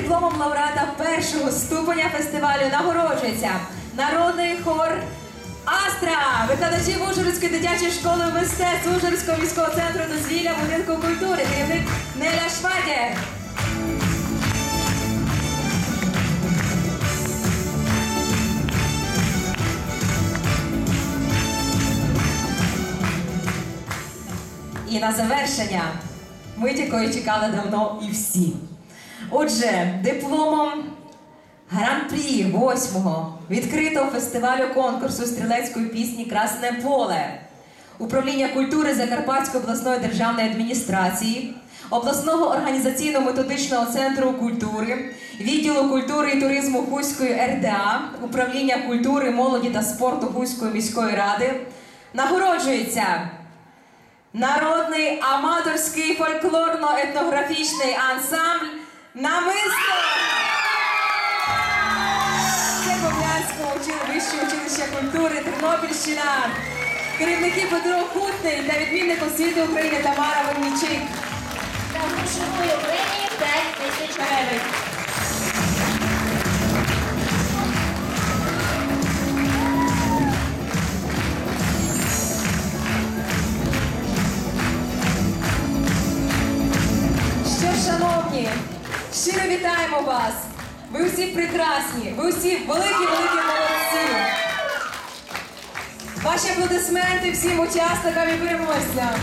дипломом лауреата першого ступеня фестивалю нагороджується народний хор Астра, викладачі Ужгородської дитячої школи мистецтв Ужгородського міського центру дозвілля будинку культури, керівник Неля Швадєр. І на завершення мить, якої чекали давно і всі. Отже, дипломом гран-прі 8-го відкритого фестивалю конкурсу стрілецької пісні Красне поле, управління культури Закарпатської обласної державної адміністрації, обласного організаційно-методичного центру культури, відділу культури і туризму Хуської РДА, управління культури, молоді та спорту Хуської міської ради нагороджується. Народний аматорський фольклорно-етнографічний ансамбль Намисто Комлянського учили- вищого училища культури Тернопільщина. Керівники Петро Хутний та відмінник освіти України Тамара Винничик. Та грошової премії 5 тисяч гривень. Що ж, шановні, щиро вітаємо вас! Ви усі прекрасні, ви усі великі-великі молодці! Ваші аплодисменти всім учасникам і переможцям!